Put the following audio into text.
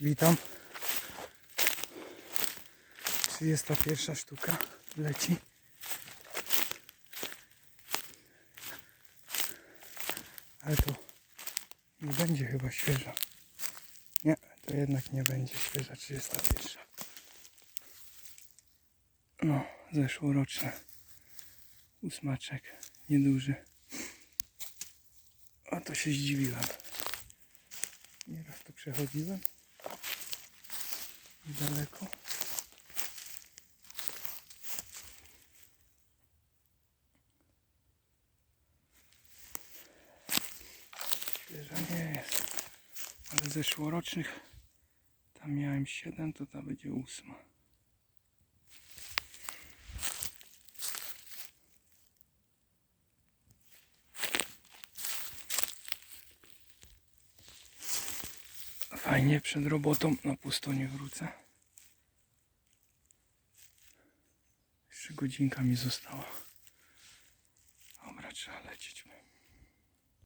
Witam. 31 sztuka leci. Ale to nie będzie chyba świeża. Nie, to jednak nie będzie świeża 31. No, zeszłoroczne. Ósmaczek, nieduży. A to się zdziwiłem. Nieraz tu przechodziłem. Daleko. Świeża nie jest. Ale zeszłorocznych tam miałem 7, to ta będzie ósma. Fajnie przed robotą na pusto nie wrócę. Jeszcze godzinka mi została. Dobra, trzeba lecieć.